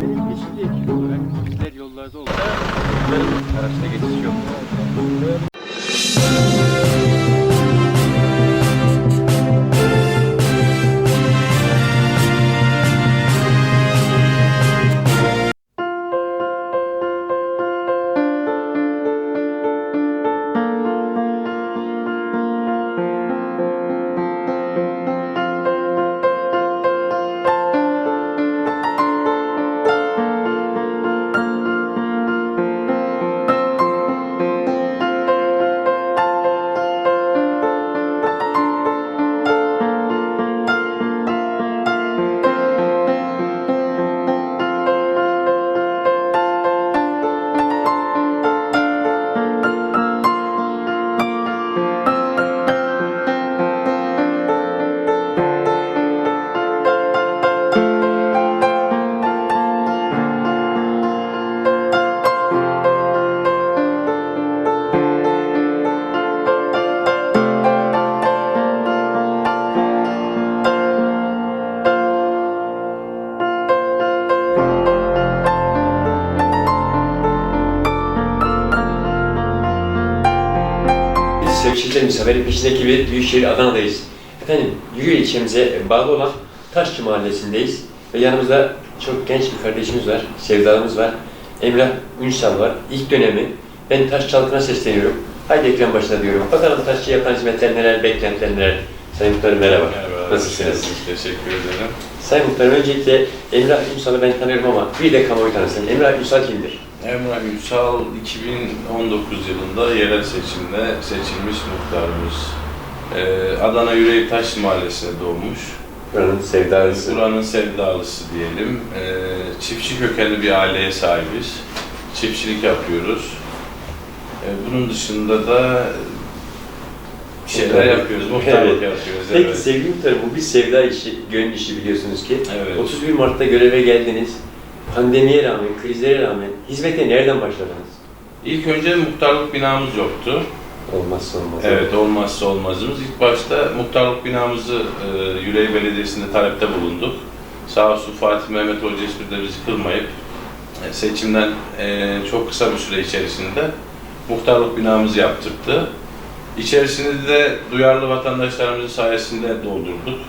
Benim yeşil ekili olarak bizler yollarda olarak araçta geçiş yok. Sevgili Haberin peşindeki bir Büyükşehir Adana'dayız. Efendim, Yürü ilçemize bağlı olan Taşçı Mahallesi'ndeyiz. Ve yanımızda çok genç bir kardeşimiz var, sevdalımız var. Emrah Ünsal var. İlk dönemi. Ben taş çalkına sesleniyorum. Haydi ekran başına diyorum. Bakalım taşçı yapan hizmetler neler, beklentiler neler. Sayın Muhtarım merhaba. Merhaba. Nasılsınız? Teşekkür ederim. Sayın Muhtarım öncelikle Emrah Ünsal'ı ben tanıyorum ama bir de kamuoyu tanısın. Emrah Ünsal kimdir? Emrah Ünsal 2019 yılında yerel seçimde seçilmiş muhtarımız. Ee, Adana Yüreğirtaş Mahallesi'ne doğmuş. Buranın sevdalısı. Buranın sevdalısı diyelim. Ee, çiftçi kökenli bir aileye sahibiz. Çiftçilik yapıyoruz. Ee, bunun dışında da şeyler yapıyoruz, muhtarlık Evet. yapıyoruz. Peki evet. sevgili muhtarım bu bir sevda işi, gönül işi biliyorsunuz ki. Evet. 31 Mart'ta göreve geldiniz. Pandemiye rağmen, krizlere rağmen hizmete nereden başladınız? İlk önce muhtarlık binamız yoktu. Olmazsa olmaz. Evet, olmazsa olmazımız. İlk başta muhtarlık binamızı e, Yüreğir Belediyesi'nde talepte bulunduk. Sağ olsun Fatih Mehmet Hoca hiçbir de bizi kırmayıp e, seçimden e, çok kısa bir süre içerisinde muhtarlık binamızı yaptırdı. İçerisinde de duyarlı vatandaşlarımızın sayesinde doldurduk.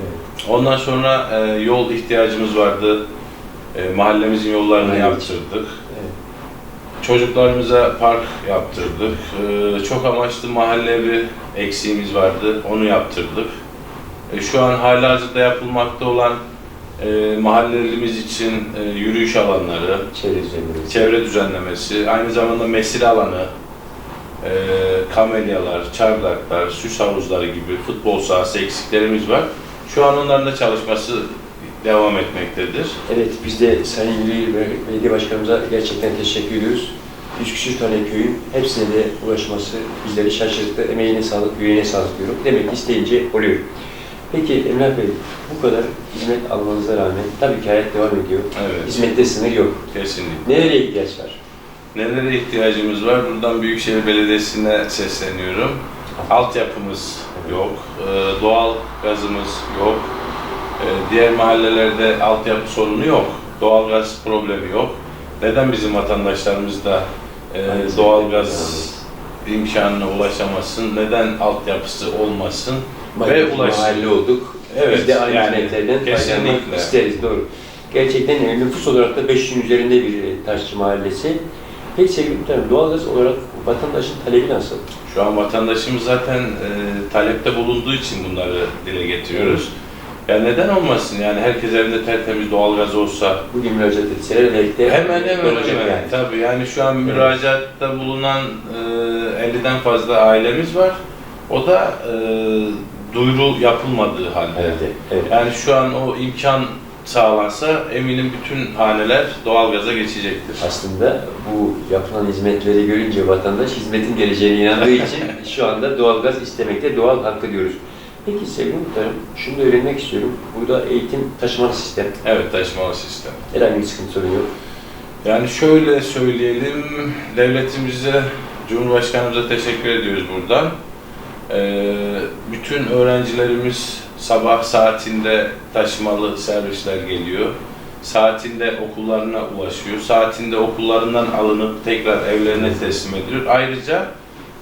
Evet. Ondan sonra e, yol ihtiyacımız vardı. E, mahallemizin yollarını Evet. yaptırdık. Evet. Çocuklarımıza park yaptırdık. Ee, çok amaçlı mahalle evi eksiğimiz vardı. Onu yaptırdık. E, şu an halihazırda yapılmakta olan e, mahallelerimiz için e, yürüyüş alanları, Çevre düzenlemesi. çevre düzenlemesi, aynı zamanda mesire alanı, e, kamelyalar, çardaklar, süs havuzları gibi futbol sahası eksiklerimiz var. Şu an onların da çalışması devam etmektedir. Evet, biz de Sayın Yüreğir Belediye Başkanımıza gerçekten teşekkür ediyoruz. Üç küsür tane köyün hepsine de ulaşması bizleri şaşırttı. Emeğine sağlık, yüreğine sağlık diyorum. Demek isteyince oluyor. Peki Emrah Bey, bu kadar hizmet almanıza rağmen tabii ki hayat devam ediyor. Evet, Hizmette sınır yok. kesinlikle. Nereye ihtiyaç var? Nelere ihtiyacımız var? Buradan Büyükşehir Belediyesi'ne sesleniyorum. Altyapımız yok, e, doğal gazımız yok, e, diğer mahallelerde altyapı sorunu yok, doğal gaz problemi yok. Neden bizim vatandaşlarımız da e, Aynı doğal gaz zamanda. imkanına ulaşamasın? Neden altyapısı olmasın? Ve ulaşım. mahalle olduk. Evet, Biz de aynı yani hizmetlerden faydalanmak isteriz. Doğru. Gerçekten e, nüfus olarak da 500'ün üzerinde bir e, taşçı mahallesi. Peki sevgili muhtarım, doğalgaz olarak vatandaşın talebi nasıl? Şu an vatandaşımız zaten e, talepte bulunduğu için bunları dile getiriyoruz. Ya neden olmasın yani herkes evinde tertemiz doğalgaz olsa Bugün müracaat etseler belki hemen hemen olacak hemen yani. tabii yani şu an müracaatta bulunan e, 50'den fazla ailemiz var. O da e, duyuru yapılmadığı halde. Evet, evet. Yani şu an o imkan sağlansa eminim bütün haneler doğalgaza geçecektir. Aslında bu yapılan hizmetleri görünce vatandaş hizmetin geleceğine inandığı için şu anda doğalgaz istemekte doğal hakkı diyoruz. Peki sevgili muhtarım, şunu da öğrenmek istiyorum. Burada eğitim taşımalı sistem. Evet taşımalı sistem. Herhangi bir sıkıntı sorun yok. Yani şöyle söyleyelim, devletimize, Cumhurbaşkanımıza teşekkür ediyoruz buradan. Ee, bütün öğrencilerimiz sabah saatinde taşımalı servisler geliyor. Saatinde okullarına ulaşıyor. Saatinde okullarından alınıp tekrar evlerine teslim ediliyor. Ayrıca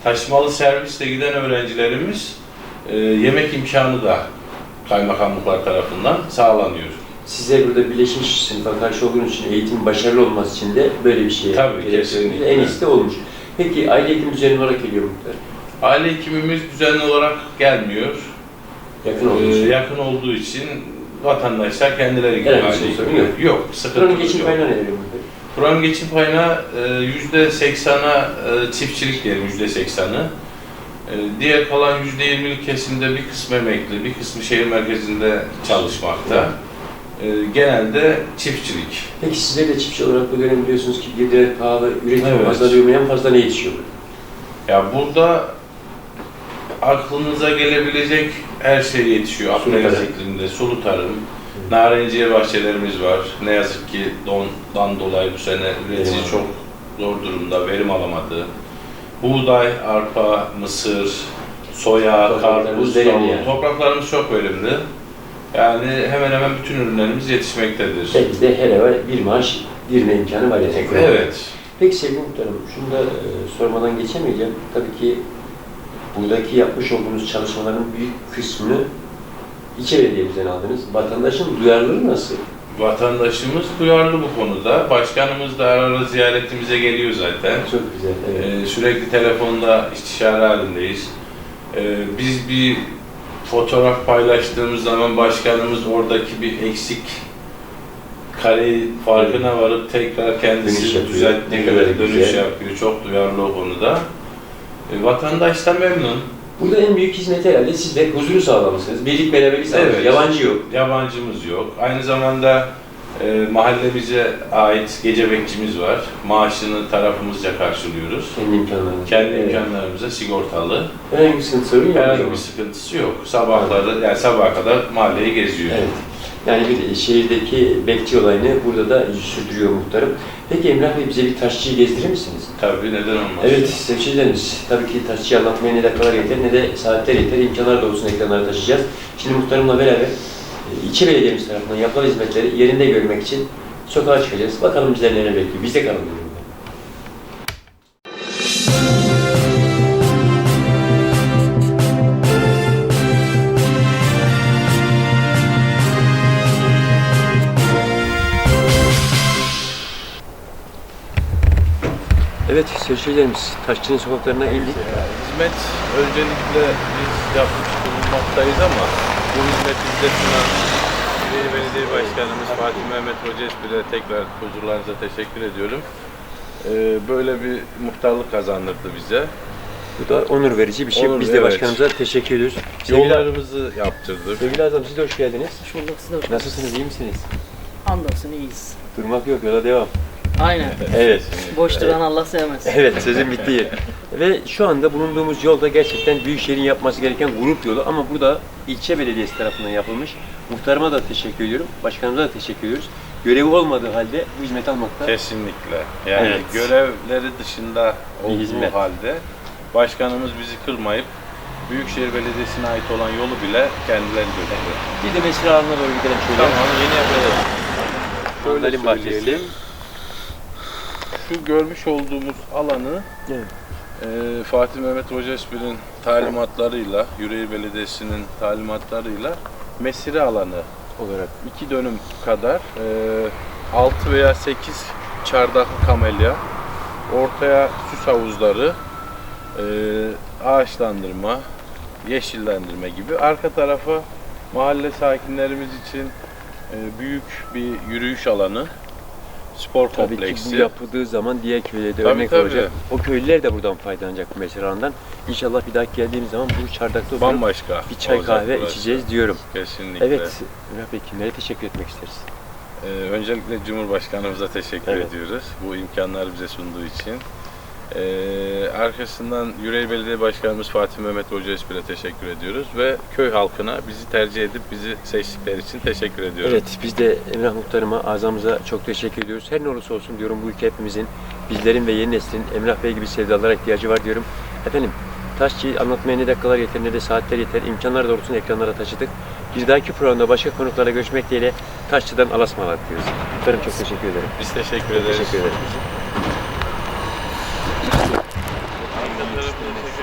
taşımalı servisle giden öğrencilerimiz e, yemek imkanı da kaymakamlıklar tarafından sağlanıyor. Sizler burada birleşmiş sınıfa karşı olduğunuz için, eğitim başarılı olması için de böyle bir şeye Tabii, kesinlikle. En iyisi de olmuş. Peki aile eğitim düzenli olarak geliyor muhtar? Aile hekimimiz düzenli olarak gelmiyor. Yakın Ee, olduğu için. yakın olduğu için vatandaşlar kendileri gidiyor. Bir aile hekimine. yok. Yok, sıkıntı Buranın geçim yok. kaynağı nedir muhtar? Buranın geçim kaynağı e, yüzde seksana çiftçilik diyelim yüzde seksanı. E, Diğer kalan yüzde yirmilik kesimde bir kısmı emekli, bir kısmı şehir merkezinde çalışmakta. E, Genelde çiftçilik. Peki sizler de çiftçi olarak bu dönem biliyorsunuz ki girdiler pahalı, üretim Evet. mu? En fazla ne yetişiyor? Ya burada aklınıza gelebilecek her şey yetişiyor. Akdeniz ikliminde sulu tarım, narenciye bahçelerimiz var. Ne yazık ki dondan dolayı bu sene üretici çok zor durumda, verim alamadı. Buğday, arpa, mısır, soya, karpuz, yani. Topraklarımız çok verimli. Yani hemen hemen bütün ürünlerimiz yetişmektedir. Belki de her eve bir maaş girme imkanı var yani. Evet. Peki sevgili muhtarım, şunu da e, sormadan geçemeyeceğim. Tabii ki buradaki yapmış olduğunuz çalışmaların büyük kısmını ilçe belediyemizden aldınız. Vatandaşın duyarlılığı nasıl? Vatandaşımız duyarlı bu konuda. Başkanımız da ara ara ziyaretimize geliyor zaten. Çok güzel. Evet. Ee, sürekli telefonda istişare halindeyiz. Ee, biz bir fotoğraf paylaştığımız zaman başkanımız oradaki bir eksik kareyi farkına varıp tekrar kendisi düzelttiğinde kadar dönüş yapıyor. Çok duyarlı o konuda. Ee, vatandaş da memnun. Burada en büyük hizmet herhalde siz de huzuru sağlamışsınız. Birlik beraberlik sağlamışsınız. Evet. Yabancı yok. Yabancımız yok. Aynı zamanda e, mahallemize ait gece bekçimiz var. Maaşını tarafımızca karşılıyoruz. Kendi imkanlarınız. Kendi Evet. imkanlarımıza sigortalı. Herhangi bir sıkıntı sorun yok. Herhangi bir sıkıntısı yok. Sabahları, yani sabaha kadar mahalleyi geziyor. Evet. Yani bir şehirdeki bekçi olayını burada da sürdürüyor muhtarım. Peki Emrah Bey bize bir taşçıyı gezdirir misiniz? Tabii neden olmaz? Evet sevgililerimiz. Tabii ki taşçıyı anlatmaya ne dakikalar yeter ne de saatler yeter. İmkanlar doğrultusunda ekranlara taşıyacağız. Şimdi muhtarımla beraber e, ilçe belediyemiz tarafından yapılan hizmetleri yerinde görmek için sokağa çıkacağız. Bakalım bizler neler bekliyor. Bizde kalın diyorum Evet sevgililerimiz taşçının sokaklarına indik. Hizmet öncelikle biz yapmış bulunmaktayız ama bu sunan Büyükşehir Belediye Başkanımız Fatih Mehmet Hoca Esbir'e tekrar huzurlarınıza teşekkür ediyorum. Ee, böyle bir muhtarlık kazandırdı bize. Bu da onur verici bir şey. Onur, Biz de evet. başkanımıza teşekkür ediyoruz. Sevgili, Yollarımızı yaptırdık. sevgili Azam siz de hoş geldiniz. Hoş bulduk siz de hoş Nasılsınız, iyi misiniz? Hamdolsun iyiyiz. Durmak yok, yola devam. Aynen. Evet. Boş duran Allah sevmez. Evet, sözün bittiği. Ve şu anda bulunduğumuz yolda gerçekten Büyükşehir'in yapması gereken grup yolu ama burada ilçe belediyesi tarafından yapılmış. Muhtarıma da teşekkür ediyorum, başkanımıza da teşekkür ediyoruz. Görevi olmadığı halde bu hizmeti almakta Kesinlikle. Yani Evet. görevleri dışında Bir olduğu hizmet. halde başkanımız bizi kırmayıp Büyükşehir Belediyesi'ne ait olan yolu bile kendileri götürüyor. Bir de mesire alanına doğru gidelim şöyle. Tamam yeni yapalım. Şöyle Mandalin bahçesi. söyleyelim. Şu görmüş olduğumuz alanı Evet. e, Fatih Mehmet Hoca Esbir'in talimatlarıyla, Yüreğir Belediyesi'nin talimatlarıyla mesire alanı olarak. iki dönüm kadar e, 6 veya 8 çardaklı kamelya, ortaya süs havuzları, e, ağaçlandırma, yeşillendirme gibi. Arka tarafa mahalle sakinlerimiz için e, büyük bir yürüyüş alanı, spor Tabii kompleksi. ki bu yapıldığı zaman diğer köylere de Tabii, örnek tabii. olacak. O köylüler de buradan faydalanacak bu mesire alanından. İnşallah bir dahaki geldiğimiz zaman bu çardakta oturup bambaşka. bir çay olacak kahve burası. içeceğiz diyorum. Kesinlikle. Evet, Emrah Bey kimlere teşekkür etmek isteriz? Ee, öncelikle Cumhurbaşkanımıza teşekkür Evet. ediyoruz bu imkanları bize sunduğu için. Ee, arkasından Yüreğir Belediye Başkanımız Fatih Mehmet Hoca Esbir'e teşekkür ediyoruz ve köy halkına bizi tercih edip bizi seçtikleri için teşekkür ediyorum. Evet, biz de Emrah Muhtarıma, azamıza çok teşekkür ediyoruz. Her ne olursa olsun diyorum bu ülke hepimizin, bizlerin ve yeni neslin Emrah Bey gibi sevdalara ihtiyacı var diyorum. Efendim, Taşçı anlatmaya ne dakikalar yeter ne de saatler yeter. İmkanlar doğrultusunda ekranlara taşıdık. Bir dahaki programda başka konuklarla görüşmek dileğiyle Taşçı'dan alasmalar diyoruz. Efendim çok teşekkür ederim. Biz teşekkür ederiz. Teşekkür ederim. Thank you.